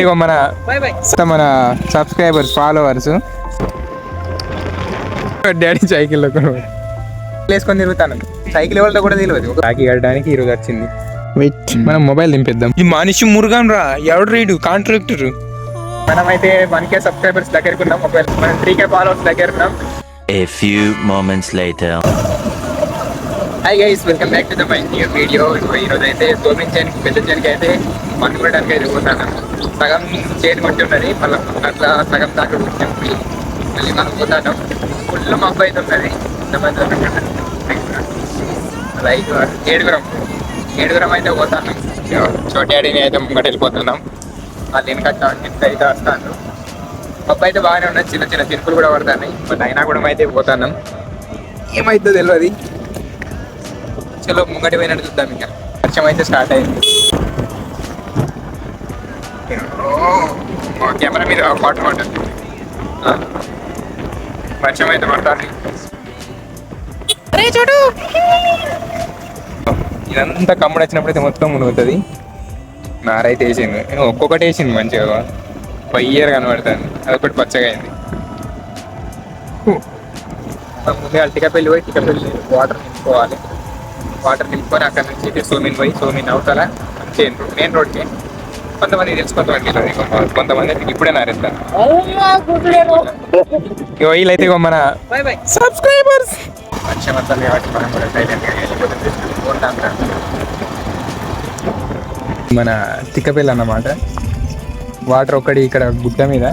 ఇగో మన మన subscribers followers. Daddy cycle వేసుకొని తిరుగుతాను. సైకిల్ ఎవరితో కూడా తెలియదు రాఖీ కట్టడానికి ఈరోజు వచ్చింది. మనం మొబైల్ దింపేద్దాం. ఈ మనిషి మురుగన్ రా. ఎవడు రీడు? కాంట్రాక్టర్ మనమైతే వన్ కే సబ్స్క్రైబర్స్ దగ్గరకు ఉన్నాం. ఒకవేళ మనం త్రీ కే ఫాలోవర్స్ దగ్గర ఉన్నాం. A few moments later. Hi guys welcome back to the my new video ఈరోజు అయితే సోమిన్ చేయడానికి పెద్ద చేయడానికి అయితే పనుకోవడానికి అయితే పోతాను. సగం చేతి కొట్టి ఉన్నది మళ్ళీ అట్లా సగం దాకా కూర్చొని మళ్ళీ మనం పోతాను. ఫుల్ మబ్బు అయితే ఉన్నది. ఇంతమంది లైక్ ఏడుగురం. ఏడుగురం అయితే పోతాను. చోటాడిని అయితే ముంగట వెళ్ళిపోతున్నాం వాళ్ళు వెనక టిప్స్ అయితే వస్తాను. మబ్బు అయితే బాగానే ఉన్నది. చిన్న చిన్న తిరుపులు కూడా పడతాయి బట్ అయినా కూడా అయితే పోతాను. ఏమైతుందో తెలియదు చలో ముంగటి పోయినట్టు చూద్దాం ఇంకా. వర్షం అయితే స్టార్ట్ అయింది. కెమెరా మీద వాటర్ ఆ, వర్షం అయితే పడుతుంది ఇదంతా కమ్ముడు వచ్చినప్పుడు అయితే మొత్తం మునుగుతుంది. నారైతే వేసింది ఒక్కొక్కటి వేసింది మంచిగా. పయ్యర్ కనబడుతుంది. అదొకటి పచ్చగా అయింది. ముందుగా టికపల్లి పోయి టికపల్లి వాటర్ నింపుకోవాలి. వాటర్ నింపుకొని అక్కడ నుంచి సోమిన్ పోయి సోమిన్ అవతల మెయిన్ రోడ్కి కొంతమంది తెలుసు కొంతమంది ఇప్పుడే నారేస్తారు. వీళ్ళైతే మన సబ్స్క్రైబర్స్ వర్షం వస్తుంది కాబట్టి మనం కూడా సైలెంట్గా వెళ్ళిపోతుంది. మన తిక్కపల్లి అన్నమాట. వాటర్ ఒక్కడి ఇక్కడ గుట్ట మీద.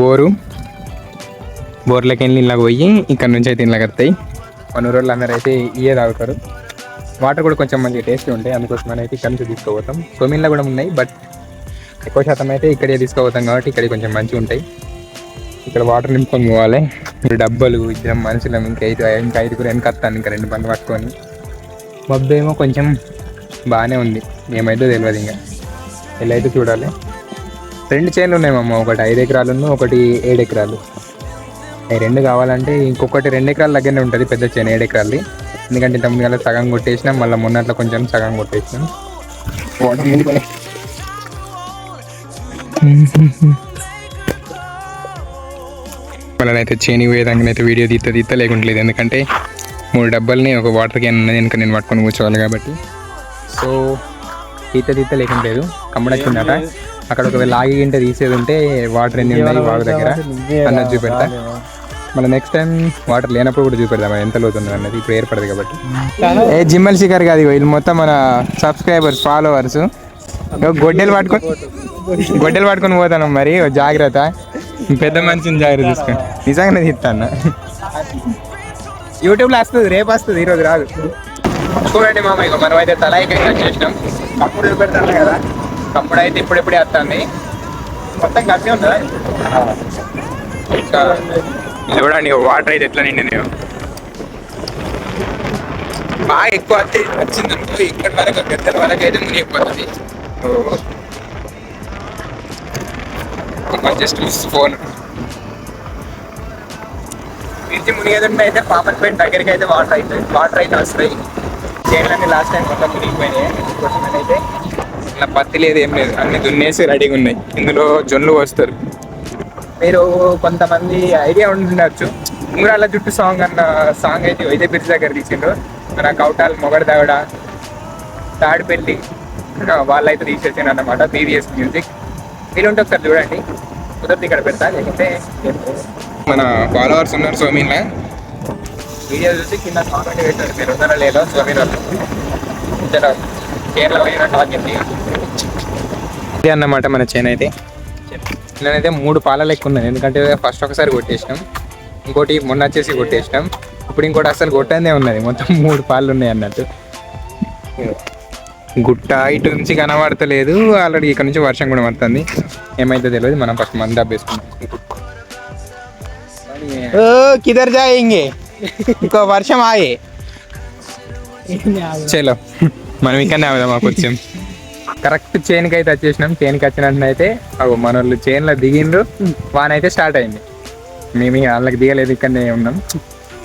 బోరు. బోర్లకి వెళ్ళి ఇలాగ పోయి ఇక్కడ నుంచి అయితే ఇలాగ వస్తాయి. మన రోజులు అందరూ అయితే ఇయే తాగుతారు. వాటర్ కూడా కొంచెం మంచిగా టేస్ట్ ఉంటాయి. అందుకోసం అయితే ఇక్కడ నుంచి తీసుకుపోతాం సోమిన్లో కూడా ఉన్నాయి బట్ ఎక్కువ శాతం అయితే ఇక్కడే తీసుకుపోతాం కాబట్టి ఇక్కడ కొంచెం మంచిగా ఉంటాయి. ఇక్కడ వాటర్ నింపుకొని పోవాలి. డబ్బలు ఇద్దరం మనుషులం ఇంకా ఐదు ఇంకా ఐదుగురు వెనక వస్తాను ఇంకా రెండు బండ్లు పట్టుకొని. మబ్బు ఏమో కొంచెం బాగానే ఉంది. ఏమైతే తెలియదు ఇంకా. ఎలా అయితే చూడాలి. రెండు చేనులు ఉన్నాయి మమ్మ ఒకటి ఐదు ఎకరాలు ఒకటి ఏడు ఎకరాలు. రెండు కావాలంటే ఇంకొకటి రెండు ఎకరాల దగ్గరనే ఉంటుంది పెద్ద చేను ఏడు ఎకరాలది. ఎందుకంటే ఇంత ముందు సగం కొట్టేసినాం మళ్ళీ మొన్నట్లో కొంచెం సగం కొట్టేసినాం. నింపుకొని వాళ్ళనైతే చేని పోయేదానికి అయితే వీడియో తీస్తా తీస్తా లేకుంటలేదు ఎందుకంటే మూడు డబ్బాలని ఒక వాటర్ క్యాన్ ఉన్నది వెనుక నేను పట్టుకొని కూర్చోవాలి కాబట్టి. సో తీత తీత లేకుంటలేదు కమ్మడొచ్చిందట. అక్కడ ఒకవేళ ఆగి గింటే తీసేది ఉంటే వాటర్ ఎన్ని ఉన్నాయి వాగు దగ్గర? అన్నది చూపెడతా. మళ్ళీ నెక్స్ట్ టైం వాటర్ లేనప్పుడు కూడా చూపెడదాం ఎంత లోతుంది అన్నది. ఇప్పుడు ఏర్పడదు కాబట్టి. ఏ జిమ్మల్ శిఖర్ కాదు వీళ్ళు మొత్తం మన సబ్స్క్రైబర్స్ ఫాలోవర్స్ గొడ్డెలు పట్టుకొని గొడ్డెలు పట్టుకొని పోతాను మరి జాగ్రత్త. పెద్ద మనిషిని జాగ్రత్త తీసుకోండి నిజంగానే తీస్తాను యూట్యూబ్లో వస్తుంది రేపు వస్తుంది ఈరోజు రాదు. చూడండి మామ ఇక మనం అయితే తలాయికి వచ్చేసినాం. కప్పుడు పెడతాను కదా కప్పుడు అయితే ఇప్పుడిప్పుడే వస్తుంది. మొత్తం కలిసి ఉందా? ఇంకా చూడండి వాటర్ అయితే ఎట్లా నిండినాయో బాగా ఎక్కువ వచ్చి వచ్చింది. అనుకో ఇక్కడ వరకు గద్దెల వరకు అయితే మునిగిపోతుంది జస్ట్ ఫోన్. ఇంటి మునిగేదంటే అయితే పాపన్పేట దగ్గరికి అయితే వాటర్ అయితే వాటర్ అయితే వస్తాయి. చేనులన్నీ లాస్ట్ టైం మొత్తం మునిగిపోయినాయి. అయితే ఇట్లా పత్తి లేదు ఏం లేదు. అన్ని దున్నేసి రెడీగా ఉన్నాయి. ఇందులో జొన్లు వస్తారు మీరు కొంతమంది ఐడియా ఉండొచ్చు. ఉంగరాల జుట్టు సాంగ్ అన్న సాంగ్ అయితే వైద్య బ్రిడ్జ్ దగ్గర తీసిండ్రు. మన కౌటాల్ మొగడు దావిడ తాడిపెల్లి వాళ్ళైతే తీసేసాను అన్నమాట బీవీఎస్ మ్యూజిక్ వీలుంటే ఒకసారి చూడండి. కుదిరితే ఇక్కడ పెడతా లేకపోతే మన ఫాలోవర్స్ ఉన్నారు సోమీన్లో వీడియో చూసి కింద కామెంట్ పెట్టారు మీరు. ఉన్నారా లేదో సోమీన్ వాళ్ళు. కేరళ పోయిన టాకింది ఇదే అన్నమాట మన చేను అయితే. నేనైతే మూడు పాల లెక్క ఉన్నాయి ఎందుకంటే ఫస్ట్ ఒకసారి కొట్టేసినాం. ఇంకోటి మొన్న వచ్చేసి కొట్టేసినాం. ఇప్పుడు ఇంకోటి అసలు కొట్టనే ఉన్నది. మొత్తం మూడు పాలు ఉన్నాయి అన్నట్టు. గుట్ట ఇటు నుంచి కనబడతలేదు. ఆల్రెడీ ఇక్కడ నుంచి వర్షం కూడా పడుతుంది. ఏమైతే తెలియదు మనం ఫస్ట్ మంది దబ్బేసుకున్నాం కిదర్ జాయింగే ఇంకో వర్షం ఆగే. చలో. మనం ఇక్కడనే ఆగుదాం మాకు కొంచెం కరెక్ట్ చైన్కి అయితే వచ్చేసినాం. చైన్కి అయితే అగో మన వాళ్ళు చైన్లో దిగిండ్రు. వాన అయితే స్టార్ట్ అయింది. మేము వాళ్ళకి దిగలేదు ఇక్కడనే ఉన్నాం.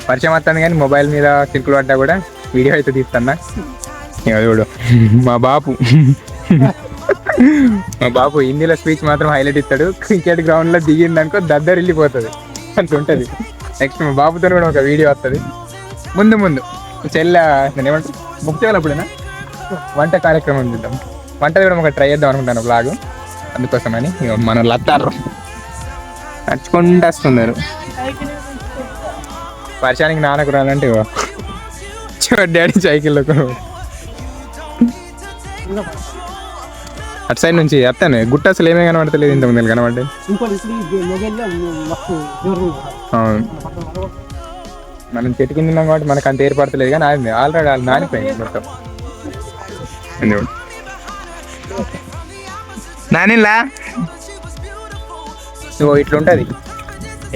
వర్షం వస్తుంది కానీ మొబైల్ మీద చిరుకులు పడ్డా కూడా వీడియో అయితే తీస్తున్నా. చూడు మా బాపు. మా బాబు హిందీలో స్పీచ్ మాత్రం హైలైట్ ఇస్తాడు. క్రికెట్ గ్రౌండ్లో దిగింది అనుకో దద్దరు వెళ్ళిపోతుంది అంత ఉంటుంది. నెక్స్ట్ మా బాబుతో కూడా ఒక వీడియో వస్తుంది. ముందు ముందు చెల్ల ఏమంటారు? చేయాలి అప్పుడేనా వంట కార్యక్రమం చూద్దాం. వంట కూడా ఒక ట్రై చేద్దాం అనుకుంటాను బ్లాగ్ అందుకోసమని మన లత్తారు నడుచుకుంటూ వస్తున్నారు. వర్షానికి నాన్నకు రాలంటే డాడీ సైకిల్లో అటు సైడ్ నుంచి అత్తాను గుట్ట అసలు ఏమీ కనబడతలేదు ఇంత ముందు కనబడ్డాయి? అవును. మనం చెట్టు కింద ఉన్నాం కాబట్టి మనకు అంత ఏర్పడతలేదు కానీ ఆల్రెడీ వాళ్ళు నానిపోయింది మొత్తం. నానిలా? నువ్వు ఇట్లుంటది.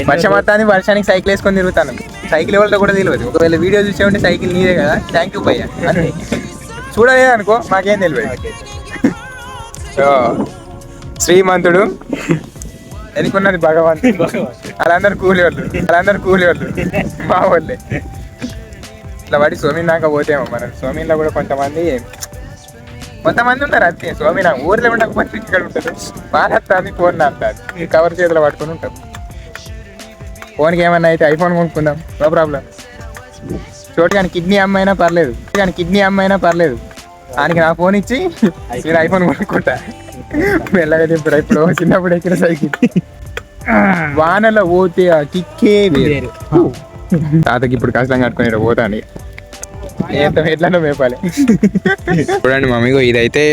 వర్షం వస్తుంది వర్షానికి సైకిల్ వేసుకొని తిరుగుతాను. సైకిల్ ఎవరితో కూడా తెలియదు. ఒకవేళ వీడియో చూసే ఉంటే సైకిల్ నీదే కదా. థ్యాంక్ యూ భయ్య. అంతే. చూడలేదు అనుకో మాకేం తెలియదు. సో శ్రీమంతుడు. ఎనుకున్నది భగవంతుడు. వాళ్ళందరూ కూలి వాళ్ళు. వాళ్ళందరూ కూలి వాళ్ళు. మా వాళ్ళే. ఇట్లా పడి సోమిన్ దాకా పోతేమో మనం. సోమిన్లో కూడా కొంతమంది కొంతమంది ఉంటారు అంతే. సోమిన ఊర్లో ఉండకపోతే ఇక్కడ ఉంటారు బాగా వస్తుంది ఫోన్ వస్తుంది కవర్ చేతిలో పట్టుకొని ఉంటాం. ఫోన్కి ఏమన్నా అయితే ఐఫోన్ కొనుక్కుందాం. నో ప్రాబ్లం చోటు కానీ కిడ్నీ అమ్మైనా పర్లేదు. కానీ కిడ్నీ అమ్మైనా పర్లేదు. ఆయనకి నా ఫోన్ ఇచ్చి నేను ఐఫోన్ కొనుక్కుంటా. మెల్లగా చెప్తారు ఇప్పుడు చిన్నప్పుడు ఎక్కిన సైకిల్. వానలో పోతే ఆ కిక్కే వేరు. తాతకి ఇప్పుడు కష్టం కట్టుకుని పోతాను ఎట్లనో మేపాలి. చూడండి మమ్మీగో ఇదైతే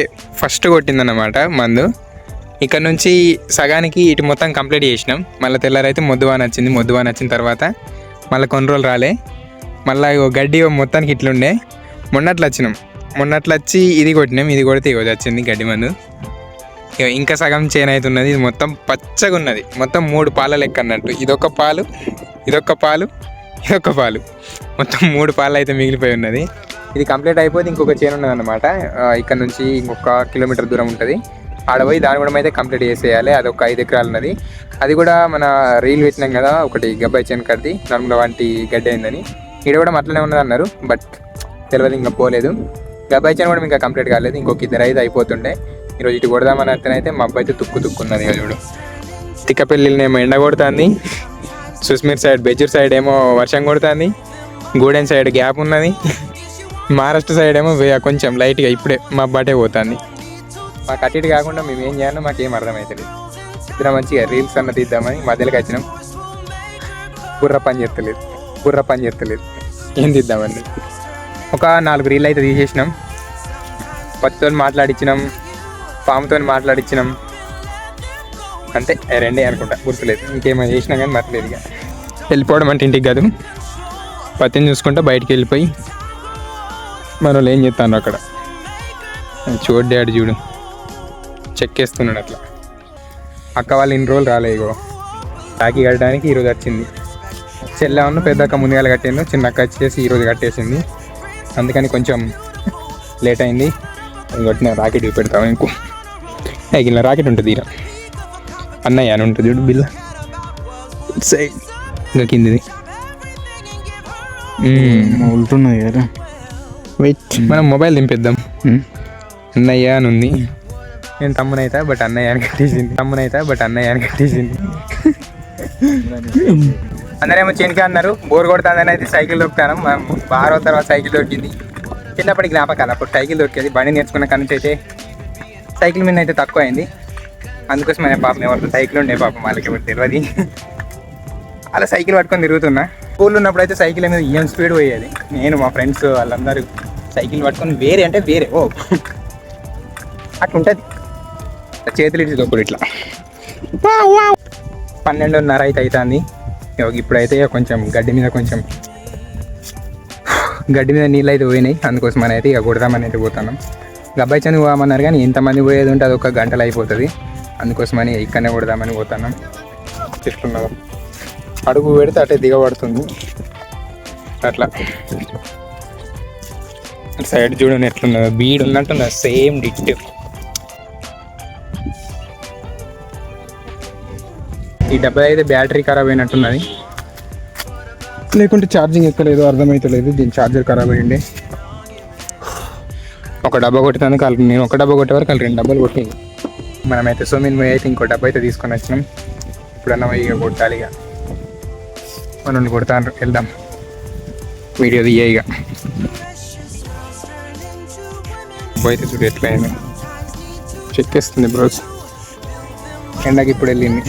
ఫస్ట్ కొట్టిందన్నమాట మందు. ఇక్కడ నుంచి సగానికి ఇటు మొత్తం కంప్లీట్ చేసినాం. మళ్ళీ తెల్లారైతే మొద్దువాన వచ్చింది. మొద్దువాన వచ్చిన తర్వాత మళ్ళీ కొన్ని రోజులు రాలే. మళ్ళీ గడ్డి మొత్తానికి ఇట్లుండే. మొన్నట్లు వచ్చినాం. మొన్నట్లు వచ్చి ఇది కొట్టినాం. ఇది కొడితే ఇవ్వదు వచ్చింది గడ్డి మందు. ఇగో ఇంకా సగం చేను అవుతున్నది ఇది మొత్తం పచ్చగా ఉన్నది మొత్తం మూడు పాల లెక్క అన్నట్టు. ఇదొక పాలు ఇదొక పాలు ఒక పాలు. మొత్తం మూడు పాలు అయితే మిగిలిపోయి ఉన్నది. ఇది కంప్లీట్ అయిపోతే ఇంకొక చేను ఉన్నది అనమాట ఇక్కడ నుంచి ఇంకొక కిలోమీటర్ దూరం ఉంటుంది. ఆడపోయి దాని కూడా అయితే కంప్లీట్ చేసేయాలి. అది ఒక ఐదు ఎకరాలు ఉన్నది. అది కూడా మన రీల్ పెట్టినాం కదా ఒకటి గబ్బాయి చేను కడిది. నలుగుల వంటి గడ్డి అయిందని. ఇక్కడ కూడా అట్లనే ఉన్నది అన్నారు బట్ తెలియదు ఇంకా పోలేదు. గబ్బాయి చేను కూడా ఇంకా కంప్లీట్ కాలేదు. ఇంకొక ఇద్దరు అయితే అయిపోతుండే. ఈరోజు ఇటు కొడదామని అయితే మా అబ్బాయి అయితే తుక్కు తుక్కున్నది ఇక చూడు. తిక్కపల్లినేమో ఎండ కొడుతుంది సుస్మిర్ సైడ్ బెజూర్ సైడ్ ఏమో వర్షం కొడుతుంది గూడెన్ సైడ్ గ్యాప్ ఉన్నది మహారాష్ట్ర సైడ్ ఏమో కొంచెం లైట్గా ఇప్పుడే మా బాటే పోతుంది. మాకు అటు కాకుండా మేము ఏం చేయాలో మాకు ఏం అర్థమవుతుంది ఇద్దరం మంచిగా రీల్స్ అన్న తీద్దామని మధ్యలోకి వచ్చినాం. బుర్ర పని చేస్తలేదు బుర్ర పని చేస్తలేదు. ఏం తీద్దామని ఒక నాలుగు రీల్ అయితే తీసేసినాం. పత్తితో మాట్లాడించినాం పాముతో మాట్లాడించినాం అంటే రెండే అనుకుంటా గుర్తులేదు. ఇంకేమైనా చేసినా కానీ మర్లేదు ఇక. వెళ్ళిపోవడం అంటే ఇంటికి కాదు. పత్తిని చూసుకుంటా బయటికి వెళ్ళిపోయి మన వాళ్ళు ఏం చెప్తాను అక్కడ. చూడు డాడీ చూడు. చెక్కేస్తున్నాడు అట్లా. అక్క వాళ్ళు ఇన్ని రోజులు రాలేగో ఇగో. కట్టడానికి ఈరోజు వచ్చింది. చెల్లె ఉన్న పెద్దక్క ముందుగాల కట్టింది చిన్న అక్క వచ్చేసి ఈరోజు కట్టేసింది. అందుకని కొంచెం లేట్ అయింది. కొట్టిన రాకెట్ పెడతాం ఇంకో ఇలా రాకెట్ ఉంటుంది ఇలా అన్నయ్య అని ఉంటుంది చూడు బిల్ల. సైడ్ ఇంకా కిందిది. వెళ్తున్నాయి కదా. వెయిట్ మనం మొబైల్ దింపేద్దాం. అన్నయ్య అని ఉంది. నేను తమ్మునైతా బట్ అన్నయ్య అని కట్టేసింది. తమ్మునైతా బట్ అన్నయ్య అని కట్టేసింది. అందరేమో చెనిక అన్నారు. బోర్ కొడుతుందని అయితే సైకిల్ దొక్కుతాను. బాగా రోజుల తర్వాత సైకిల్ దొరికింది. చిన్నప్పటి జ్ఞాపకాలు అప్పుడు సైకిల్ దొరికేది. బండి నేర్చుకున్న కానీ అయితే సైకిల్ మీద అయితే తక్కువ అయింది అందుకోసం పాపం ఎవరితో సైకిల్ ఉండే పాపం వాళ్ళకి ఎవరు తెలియదు అలా సైకిల్ పట్టుకొని తిరుగుతున్నా. స్కూల్లో ఉన్నప్పుడు అయితే సైకిల్ అనేది ఏం స్పీడ్ పోయేది. నేను మా ఫ్రెండ్స్ వాళ్ళందరూ సైకిల్ పట్టుకొని వేరే అంటే వేరే ఓ. అట్లుంటుంది. చేతులు ఇటు ఇట్లా. Wow, wow. పన్నెండున్నర అయితే అవుతుంది ఇప్పుడైతే కొంచెం గడ్డి మీద కొంచెం గడ్డి మీద నీళ్ళు అయితే పోయినాయి. అందుకోసం మనం అయితే ఇక కొడదామని అయితే పోతున్నాం. గబ్బాయి చని పోదామన్నారు కానీ ఎంతమంది పోయేది ఉంటే అది ఒక గంటలు అయిపోతుంది. అందుకోసమని ఇక్కడనే కొడదామని పోతున్నాం. చెప్తున్నాం అడుగు పెడితే అటే దిగబడుతుంది. అట్లా. సైడ్ చూడండి ఎట్లున్నదో. Bead ఉన్నట్టున్నది same డిట్. ఈ డబ్బా అయితే బ్యాటరీ ఖరాబ్ అయినట్టున్నది. లేకుంటే ఛార్జింగ్ ఎక్కలేదు అర్థమవుతలేదు దీని ఛార్జర్ ఖరాబ్ అయ్యండి ఒక డబ్బా కొట్టినందుకు వాళ్ళు నేను ఒక డబ్బా కొట్టే వరకు వాళ్ళు రెండు డబ్బాలు కొట్టింది. మనమైతే సోమిన్ పోయి అయితే ఇంకో డబ్బా అయితే తీసుకొని వచ్చినాం. ఇప్పుడన్నా ఇక కొట్టాలి ఇక. మనల్ని కొడతాను వెళ్దాం. వీడియో తీయ ఇక. పోయితే చూడు ఎట్లా అయింది చెక్కేస్తుంది బ్రోస్ ఎండకి ఇప్పుడు వెళ్ళింది.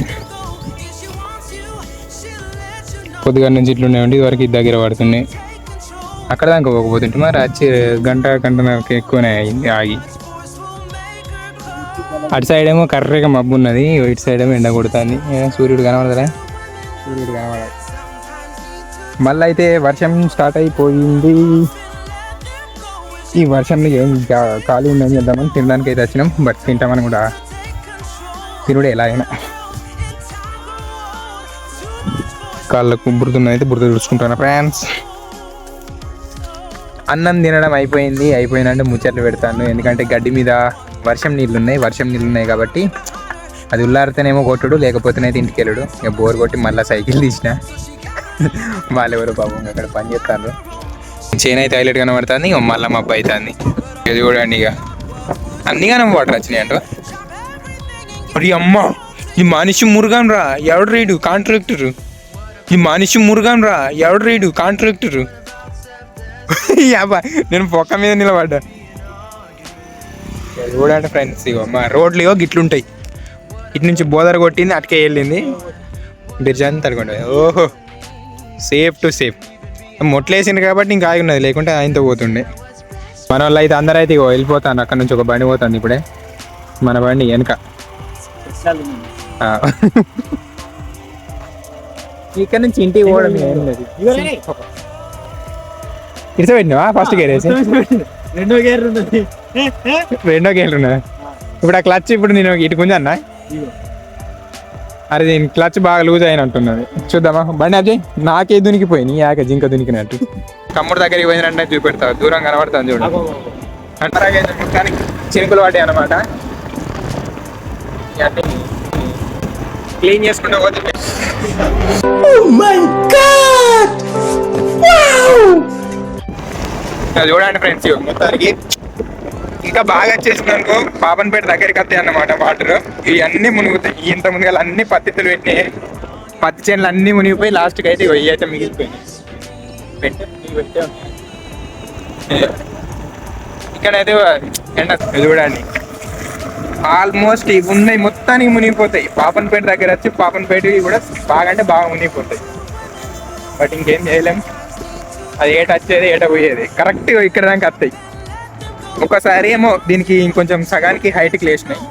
కొద్దిగా నుంచి ఇట్లా ఉండి ఇదివరకు ఇది దగ్గర పడుతున్నాయి. అక్కడ దాకా పోకపోతుంటే మరి వచ్చి గంట గంట ఎక్కువనే అయింది ఆగి. అటు సైడ్ ఏమో కర్రీగా మబ్బు ఉన్నది ఇటు సైడ్ ఏమో ఎండ కొడుతుంది. సూర్యుడు కనబడదా సూర్యుడు కనబడాలి. మళ్ళీ అయితే వర్షం స్టార్ట్ అయిపోయింది. ఈ వర్షంలో ఏం ఖాళీ ఉందని చేద్దామని తినడానికి అయితే వచ్చినాం. బట్ తింటామని కూడా తినుడే ఎలాగైనా కాళ్ళకు బురద అయితే బురద చూసుకుంటాను ఫ్రాన్స్ అన్నం తినడం అయిపోయింది. అయిపోయిందంటే ముచ్చట్లు పెడతాను. ఎందుకంటే గడ్డి మీద వర్షం నీళ్ళు ఉన్నాయి వర్షం నీళ్ళు ఉన్నాయి కాబట్టి అది ఉల్లారితేనేమో కొట్టుడు లేకపోతేనైతే ఇంటికి వెళ్ళడు. ఇక బోర్ కొట్టి మళ్ళీ సైకిల్ తీసిన. వాళ్ళెవరు పాపం అక్కడ పని చేస్తారు చేను అయితే హైలైట్ కనబడుతుంది ఇక మళ్ళీ మబ్బు అవుతుంది ఇది చూడండి ఇక. అన్ని కానీ వాటర్ వచ్చినాయి అంట మరి అమ్మ ఈ మనిషి మురుగం రా ఎవడు రీడు? కాంట్రాక్టరు. ఈ మనిషి మురుగాం రా ఎవడు రీడు? కాంట్రాక్టరు. యాబా నేను పొక్క మీద నిలబడ్డా. చూడండి ఫ్రెండ్స్ ఇగో మా రోడ్లు ఇగో గిట్లుంటాయి. ఇటు నుంచి బోదర కొట్టింది అటుకే వెళ్ళింది. బిర్జాని తడుకుంటుంది ఓహో సేఫ్ టు సేఫ్ మొట్లేసింది కాబట్టి ఇంకా ఆగి ఉన్నది లేకుంటే ఆయనతో పోతుండే. మన వాళ్ళు అయితే అందరూ అయితే ఇగో వెళ్ళిపోతాను అక్కడ నుంచి ఒక బండి పోతుంది ఇప్పుడే. మన బండి వెనక. ఆ. ఇక్కడ నుంచి ఇంటికి పోవడం ఏం లేదు. ఇడిస పెట్టినావా ఫస్ట్ గేర్ వేసి? రెండో గేర్ ఉన్నది. రెండో గేర్ ఉన్నది ఇప్పుడు ఆ క్లచ్ ఇప్పుడు నేను ఇటు కొంచెం అన్న అరే దీని క్లచ్ బాగా లూజ్ అయినట్టున్నది. చూద్దామా? బండి అజయ్ నాకే దునికిపోయి నీ యాక జింక దునికినట్టు. కమ్ముడు దగ్గరికి పోయినంటే చూపెడతా దూరం కనబడతాను చూడు. అంటారా కానీ చినుకులు పడ్డాయి అనమాట క్లీన్ చేసుకుంటూ పోతే అది చూడండి ఫ్రెండ్స్ మొత్తానికి. ఇంకా బాగా వచ్చేసింది అనుకో పాపన్పేట దగ్గరికి వస్తాయి అన్నమాట వాటర్ ఇవన్నీ మునుగుతాయి ఇంత మునిగాలు అన్ని పత్తితులు పెట్టినాయి. పత్తి చేనులు అన్ని మునిగిపోయి లాస్ట్కి అయితే ఇవి అయితే మిగిలిపోయినాయి. ఇక్కడైతే ఎండ చూడండి. ఆల్మోస్ట్ ఇవి ఉన్నాయి మొత్తానికి మునిగిపోతాయి. పాపన్పేట దగ్గర వచ్చి పాపన్పేట కూడా బాగా అంటే బాగా మునిగిపోతాయి. బట్ ఇంకేం చేయలేం. అది ఏట వచ్చేది ఏట పోయేది. కరెక్ట్ ఇక్కడ దాకా వస్తాయి. ఒకసారి ఏమో దీనికి ఇంకొంచెం సగానికి హైట్కి లేచినాయి.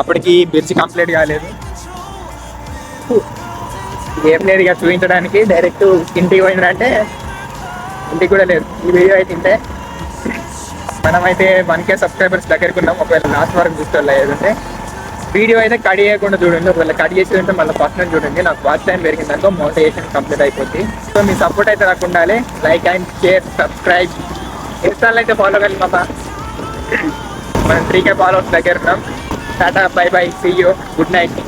అప్పటికి బ్రిడ్జ్ కంప్లీట్ కాలేదు. ఏం లేదు ఇక చూపించడానికి డైరెక్ట్ ఇంటికి పోయిందంటే ఇంటికి కూడా లేదు. ఈ వీడియో అయితే ఇంటే మనమైతే వన్ కే సబ్స్క్రైబర్స్ దగ్గరికి ఉన్నాం. ఒకవేళ లాస్ట్ వరకు చూస్తే లేదంటే వీడియో అయితే కట్ చేయకుండా చూడండి. ఒకవేళ కట్ చేసి ఉంటే మళ్ళీ ఫస్ట్ నుంచి చూడండి. నాకు ఫస్ట్ టైం పెరిగిందనుకో మోటివేషన్ కంప్లీట్ అయిపోద్ది. సో మీ సపోర్ట్ అయితే నాకు ఉండాలి. Like and share subscribe install అయితే ఫాలో కండి మామ మనం త్రీ కే ఫాలోవర్స్ దగ్గర ఉన్నాం. Tata bye bye see you good night